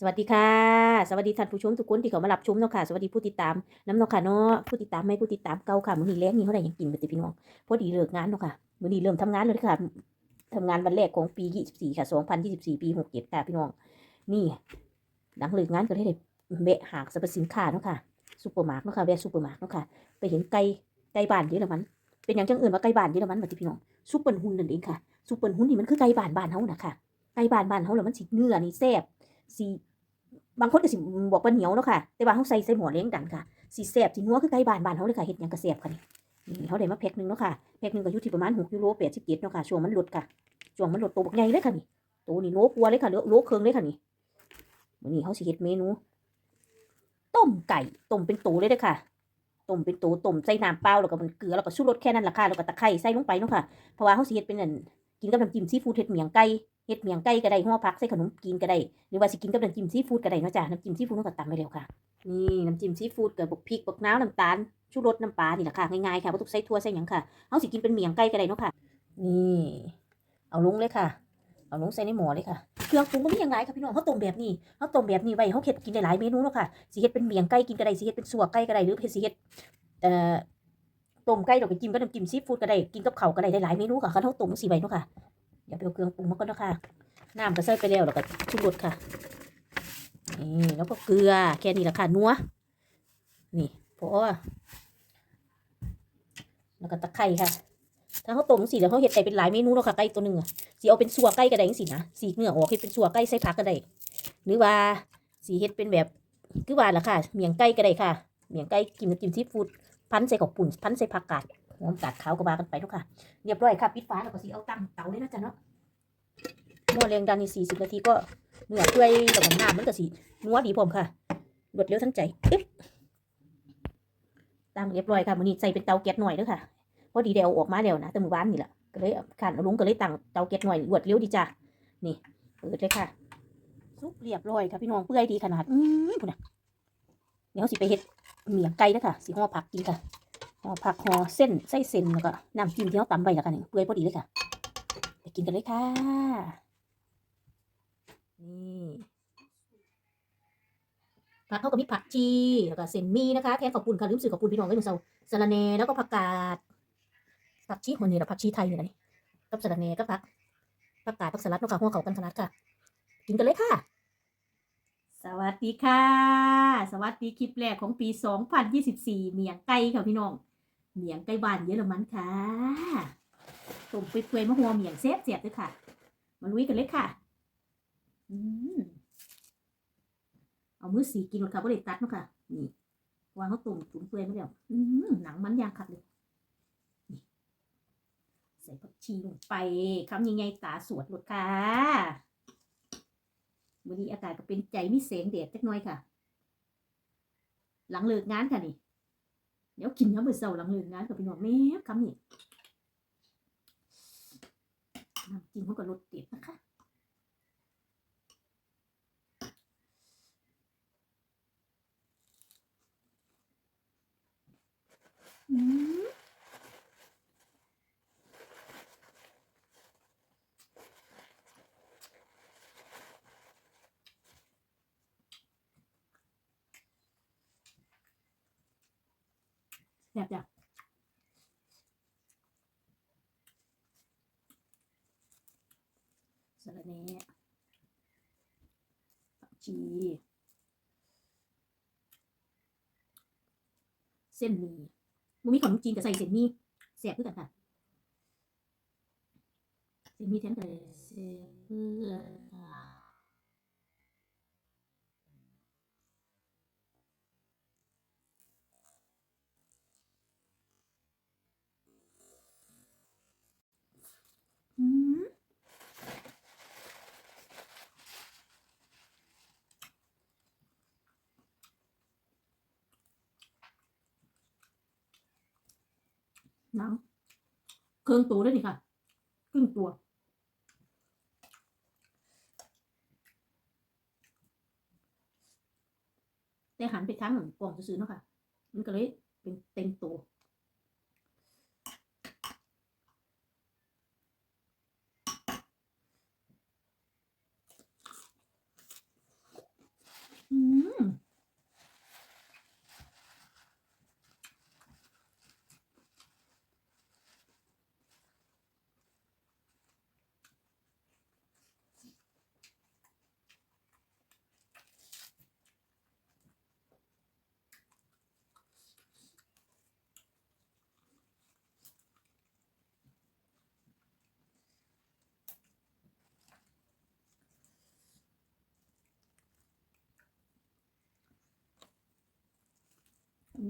สวัสดีค่ะ สวัสดีท่านผู้ชมทุกคนที่เขามารับชมเนาะค่ะ สวัสดีผู้ติดตามน้ำเนาะค่ะเนาะผู้ติดตามไม่ผู้ติดตามเก่าค่ะ มื้อนี้แรงนี่เท่าไหร่ยังกินบ่ติพี่น้องพอดีเลิกงานเนาะค่ะ มื้อนี้เริ่มทำงานแล้วเด้อค่ะทำงานวันแรกของปี 24 ค่ะ 2024 ปี 67 ค่ะพี่น้อง นี่ หลังเลิกงานก็ได้แวะหางสรรพสินค้าเนาะค่ะซุปเปอร์มาร์ทเนาะค่ะแวะซุปเปอร์มาร์ทเนาะค่ะ ไปเห็นไก่ไก่บ้านเยอรมัน เป็นอย่างจังอื่นว่าไก่บ้านเยอรมันบ่ติพี่น้องซุปเปอร์ฮุนนั่นเองค่ะซุปเปอร์ฮุนนี่มันคือไก่บ้านบ้านเฮานะค่ะไก่บ้านบ้านเฮาแล้วมันสิเนื้อนี่แซ่บสิ บางคนก็สิบอกว่าเหนียวเนาะค่ะ แต่ว่าเขาใส่ใส่หมอเลี้ยงดันค่ะสีแสบสีนัวคือไก่บ้านบ้านเขาเลยค่ะเห็ดยังกระแสบค่ะนี่นี่เขาได้มาแพ็คหนึงเนาะค่ะแพ็คหนึงก็อยู่ที่ประมาณ6ยูโร87เจ็ดเนาะค่ะช่วงมันหลุดค่ะช่วงมันหลุดตัวบักใหญ่เลยค่ะนี่ตัวนี่โลกลัวเลยค่ะเลือโลเคืองเลยค่ะนี่วันนี้เขาสิเฮ็ดเมนู ต้มไก่ต้มเป็นตัวเลยเด้อค่ะต้มเป็นตัวต้มใส่น้ำเปล่าแล้วก็มันเกลือแล้วก็ชูรสแค่นั้นล่ะค่ะแล้วก็ตะไคร้ใส่ลงไปเนาะค่ะเพราะว่าเขาสิเฮ็ดเป็นอันกินกับน้ำจิ้มซีฟู้ดเฮ็ดเมียงไก่ เฮ็ดเมียงไก่ก็ได้ห่อผักใส่ขนมกินก็ได้หรือว่าสิกินกับน้ำจิ้มซีฟู้ดก็ได้เนาะจ้ะน้ำจิ้มซีฟู้ดเราก็ตำไปแล้วค่ะนี่น้ำจิ้มซีฟู้ดกับพวกพริกพวกน้ำน้ำตาลชูรสน้ำปลานี่แหละค่ะง่ายๆค่ะบ่ต้องใส่ถั่วใส่หยังค่ะเอาสิกินเป็นเมียงไก่ก็ได้เนาะค่ะ นี่ เอาลงเลยค่ะเอาลงใส่ในหม้อเลยค่ะเครื่องปรุงก็มีอย่างไรค่ะพี่น้องเขาต้มแบบนี้เขาต้มแบบนี้ไว้เขาเฮ็ดกินได้หลายเมนูเนาะค่ะสิเฮ็ดเป็นเมียงไก่กินก็ได้สิเฮ็ดเป็นสัวไก่ก็ได้หรือเฮ็ดสิเฮ็ดเอ่อต้มไก่ดอกกิมกับน้ำจิ้มซีฟู้ดก็ได้กินกับข้าวก็ได้ได้หลายเมนูค่ะเขาต้มสิไว้เนาะค่ะ เดี๋ยวไปเอาเครื่องปรุงมาก่อนนะค่ะน้ำก็ใส่ไปแล้วแล้วก็ชูรสค่ะนี่แล้วก็เกลือแค่นี้แหละค่ะนัวนี่พอแล้วก็ตะไคร้ค่ะ ถ้าเขาต้มสีแล้วเขาเห็ดไก่เป็นหลายเมนูแล้วค่ะไก่ตัวหนึ่งอสีเอาเป็นสัวไก่ก็ได้สินะสีเนื้อออกเห็ดเป็นสัวไก่ใส่ผักก็ได้หรือว่าสีเห็ดเป็นแบบคือว่าล่ะค่ะ เมียงไก่ก็ได้ค่ะ เมียงไก่กินกับกินซีฟู้ดพันใส่กับปุ่นพันใส่ผักกาด หอมกาดขาวก็บากันไปทุกค่ะ เรียบร้อยค่ะปิดฟ้าแล้วก็สีเอาตั้งเตาเลยนะจ๊ะเนาะหม้อแรงดันในสี่สิบนาทีก็เนื้อเปื่อยแล้วก็น้ำมันก็สินัวดีพร้อมค่ะรวดเร็วทันใจอึ๊บตั้งเรียบร้อยค่ะมื้อนี้ใส่เป็นเตาแก๊สหน่อยเด้อค่ะพอดีเดเอาออกมาแล้วนะแต่มื้อวานนี่แหละก็เลยขันเอาลงก็เลยตั้งเตาแก๊สหน่อยรวดเร็วดีจ้ะนี่เปิดเลยค่ะซุปเรียบร้อยค่ะพี่น้องเปื่อยดีขนาดอืมพุ่นนะเดี๋ยวสิไปเฮ็ดเมี่ยงไก่เด้อค่ะสิห่อผักกินค่ะ ห่อผักห่อเส้นไส้เส้นแล้วก็น้ำจิ้มที่เราตำไว้แล้วค่ะนี่เปื่อยพอดีเลยค่ะไปกินกันเลยค่ะ นี่ผักเขาก็มีผักชีแล้วก็เส้นมีนะคะแทนขอบคุณค่ะลืมสื่อขอบคุณพี่น้องไว้หนึ่งเซาสะระแน่แล้วก็ผักกาดผักชีคนนี้ละผักชีไทยอยู่ไหนกับสะระแน่กับผักผักกาดผักสลัดนาะคะหัวเขากันขนาดค่ะ กินกันเลยค่ะสวัสดีค่ะ สวัสดีคลิปแรกของปี 2024 เมียงไก่ค่ะพี่น้อง เมียงไก่บ้านเยอรมันค่ะต้มเปื่อยมะฮวเมียงเซฟเสียบเลยค่ะ มาลุยกันเลยค่ะ อืมเอามือสีกินรถค่ะบ่ได้ตัดเนาะค่ะ นี่วางเขาตุ่มตุ๋นเปื่อยมาแล้วอืมหนังมันยางขัดเลยใส่ผักชีลงไปคำยังไงตาสวดรถค่ะวันนี้อากาศก็เป็นใจมีแสงแดดจักน่อยค่ะ หลังเลิกงานค่ะนี่ เดี๋ยวกินน้ำมือเสาหลังเลิกงานกับพี่น้องแม่คำนี่น้ำจิ้มเขาก็รสเด็ดนะคะอืม แบบจ้ะสะระแหน่ผักชี เส้นหมี่มันมีขนมจีนกับใส่เส้นหมี่แซ่บคือกันค่ะเส้นหมี่แทนกันเลยแซ่บเพื่อ หนังเครื่องตัวด้วยนี่ค่ะครึ่งตัว แต่หันไปทางหนึ่งกล่องซื้อๆเนาะค่ะ มันก็เลยเป็นเต็มตัว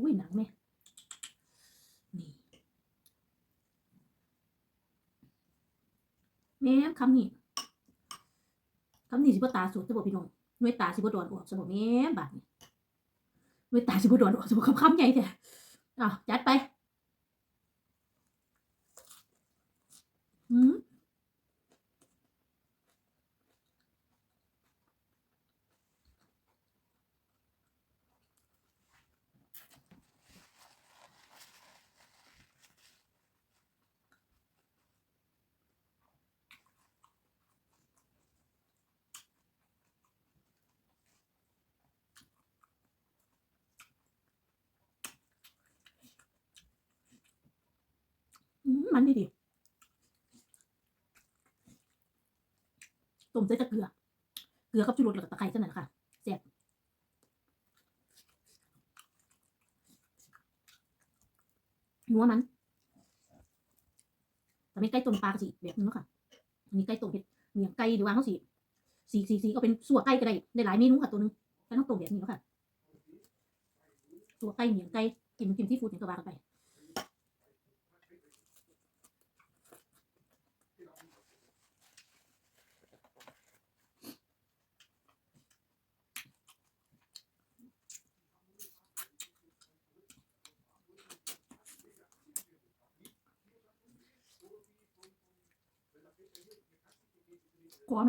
อุ้ยหนังแม่นี่แม่คำนี้คำนี้สิบตาสุดจะบอกพี่น้องหน่วยตาสิบดอนออกสมบแม่บาดนี่หน่วยตาสิบดอนออกสมบคำคำใหญ่แท้อ้าวจัดไป อืม มันดีดีต้มใส่ตะเกลือ เกลือกับชูรสแล้วก็ตะไคร้เท่านั้นค่ะแซ่บนัวมันแต่ไม่ใกล้ต้มปลากระสิแบบนึงค่ะอันนี้ใกล้ต้มเห็ดเมียงไก่หรือว่าเขาสิสีสีสีก็เป็นสัวไก่ก็ได้ได้หลายเมนูค่ะตัวหนึงแต่ต้องต้มแบบนี้เนาะค่ะสัวไก่เมียงไก่กินกินที่ฟูดเนี่ยก็ว่ากันไป กลัว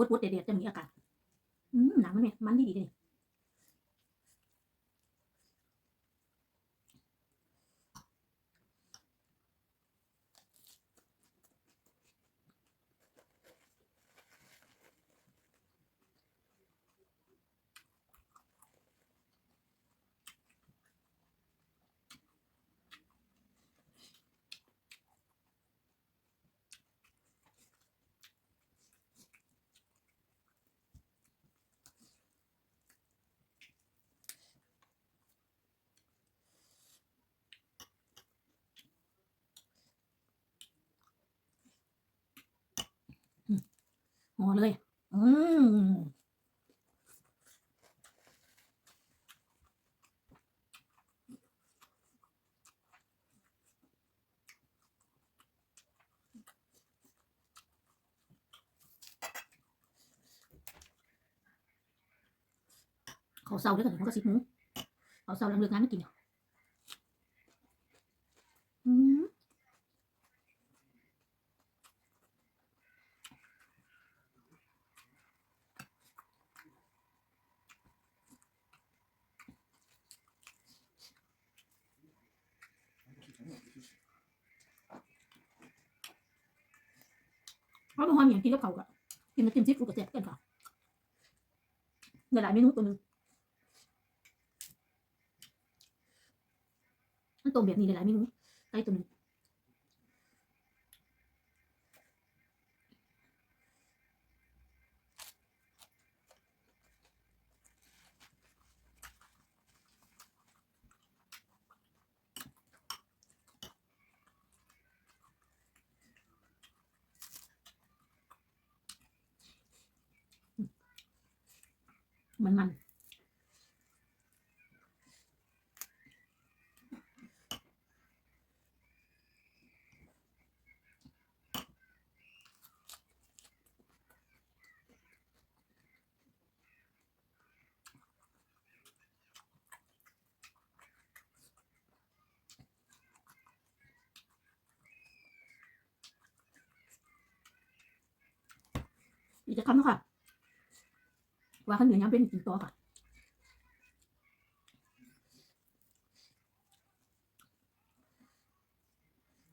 บดบดเด็ดๆจะมีอากาศ อืมหนังมันเนี่ยมันดีดีเลย ห่อเลย อืมเขาเศร้าด้วยกันเขาก็สิบหมูเขาเศร้าหลังเลิกงานไม่กินเนี่ยอืม เพราะบางคนอย่างกินกับเขาวก็กินมาจิ้มซีฟู้ดกับแซ่บกันค่ะหลายเมนูตัวหนึ่งมันต้มแบบนี้หลายเมนูไก่ตัวหนึ่ง มันมันอีกจะคำแล้วค่ะ ว่าข้าวเหนียวยังเป็นกินตัวค่ะ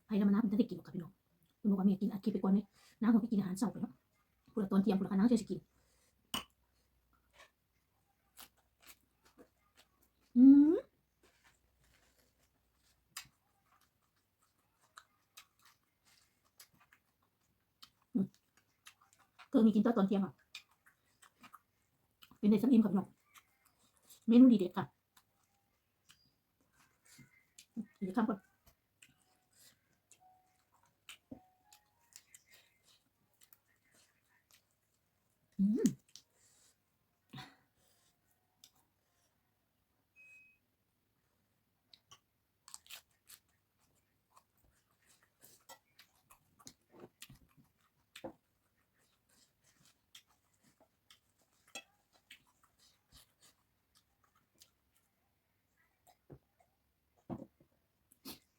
ไผ่น้ำมันน้ำมันจะได้กินหรอกค่ะพี่น้องคุณบอกว่าเมียกินอัดคลิปไปก่อนเลยน้ำของไปกินอาหารเช้าไปแล้วพูดตอนเที่ยงพูดละน้ำจะกินอืมอืมเคยมีกินตอนตอนเที่ยงอะ เป็นในสำอิมกับน้องเมนูดีเด็ดค่ะเดี๋ยวข้ามก่อนอืม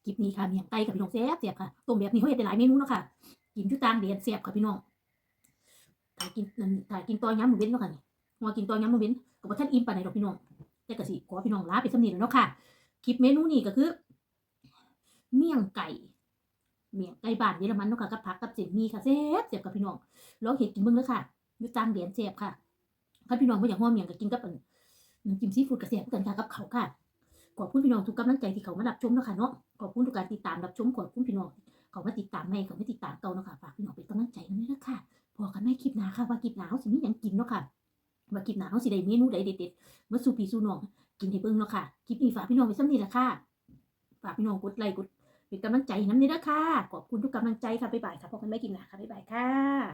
ลิปนี้ค่ะเมียงไก่กับพี่น้องแซ่บแซ่บค่ะต้มแบบนี้เขาเห็นได้หลายเมนูเนาะค่ะกินที่ต่างเดียนแซ่บค่ะพี่น้องถ้ายกินนั่นถ้ากินตอนย้ำมือเว้นเนาะค่ะนี่มากินตอนย้ำมือเว้นก็บ่ทันอิ่มปานใดดอกพี่น้องแต่ก็สิขอพี่น้องลาไปสำนีแล้วเนาะค่ะคลิปเมนูนี้ก็คือ เมี่ยงไก่เมี่ยงไก่บ้านเยอรมันเนาะค่ะกับผักกับเส้นหมี่ค่ะแซ่บแซ่บกับพี่น้องลองเห็ดกินเบิ่งเด้อค่ะอยู่ต่างแดนแซ่บค่ะถ้าพี่น้องบ่อยากฮ้อเมี่ยงก็กินกับน้ำจิ้มซีฟู้ดก็แซ่บเหมือนกันค่ะกับข้าค่ะ ขอบคุณพี่น้องทุกกำลังใจที่เขามารับชมเนาะค่ะเนาะขอบคุณทุกการติดตามรับชมขอบคุณพี่น้องเขามาติดตามใหม่เขามาติดตามเก่าเนาะค่ะฝากพี่น้องเป็นกำลังใจนำด้วยนะคะพอกันในคลิปหนาค่ะว่าคลิปหนาเฮาสิมีหยังกินเนาะค่ะว่าคลิปหนาเฮาสิได้เมนูใดเด็ดๆมาสู่พี่สู่น้องกินให้เบิ่งเนาะค่ะคลิปนี้ฝากพี่น้องไว้ซ้ำนี้ละค่ะฝากพี่น้องกดไลค์กดเป็นกำลังใจน้ำนี้นะค่ะขอบคุณทุกกำลังใจค่ะบ๊ายบายค่ะพบกันไม่กินหนาค่ะบ๊ายบายค่ะ